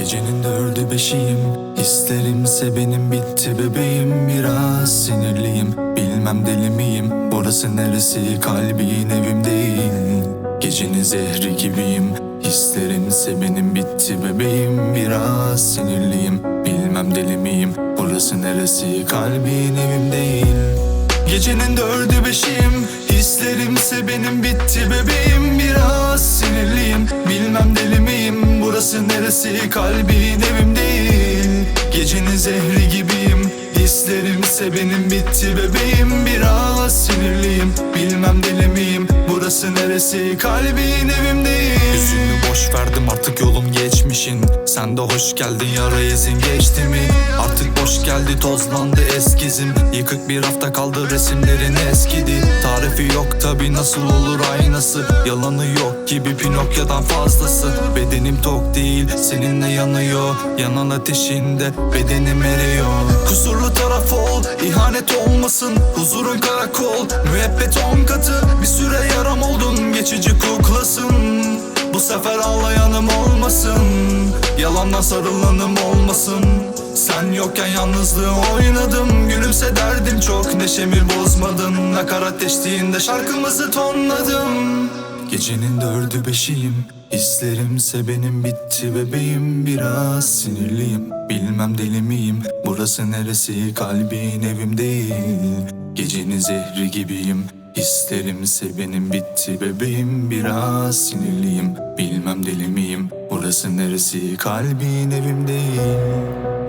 Gecenin dördü beşiyim. Hislerimse benim bitti bebeğim. Biraz sinirliyim. Bilmem deli miyim? Burası neresi? Kalbin evim değil Gecenin zehri gibiyim. Hislerimse benim bitti bebeğim. Biraz sinirliyim. Bilmem deli miyim? Burası neresi? Kalbin evim değil Gecenin dördü beşiyim. Hislerimse benim bitti bebeğim. Biraz sinirliyim. Bilmem deli miyim Burası neresi? Kalbin evim değil. Gecenin zehri gibiyim. Hislerimse benim bitti bebeğim. Biraz sinirliyim. Bilmem deli miyim? Burası neresi? Kalbin evim değil. Yüzünü boş verdim artık yolum geçmişin Sen de hoş geldin yara izin geçti mi? Artık boş geldi tozlandı eskizim. Yıkık bir hafta kaldı resimlerin eskidi. Tarifi yok tabi nasıl olur aynası? Yalanı yok gibi Pinokyo'dan fazlası. Bedenim tok değil seninle yanıyor. Yanan ateşinde bedenim eriyor. Kusurlu taraf ol ihanet olmasın. Huzurun karakol müebbet on katı ağlayanım olmasın Yalandan sarılanım olmasın. Sen yokken yalnızlığı oynadım Gülümse derdim çok neşemi bozmadın. Nakarat eşliğinde şarkımızı tonladım. Gecenin dördü beşiyim Hislerimse benim bitti bebeğim. Biraz sinirliyim Bilmem deli miyim? Burası neresi kalbin evim değil. Gecenin zehri gibiyim Hislerimse benim bitti bebeğim Biraz sinirliyim. Bilmem deli miyim Burası neresi? Kalbin evim değil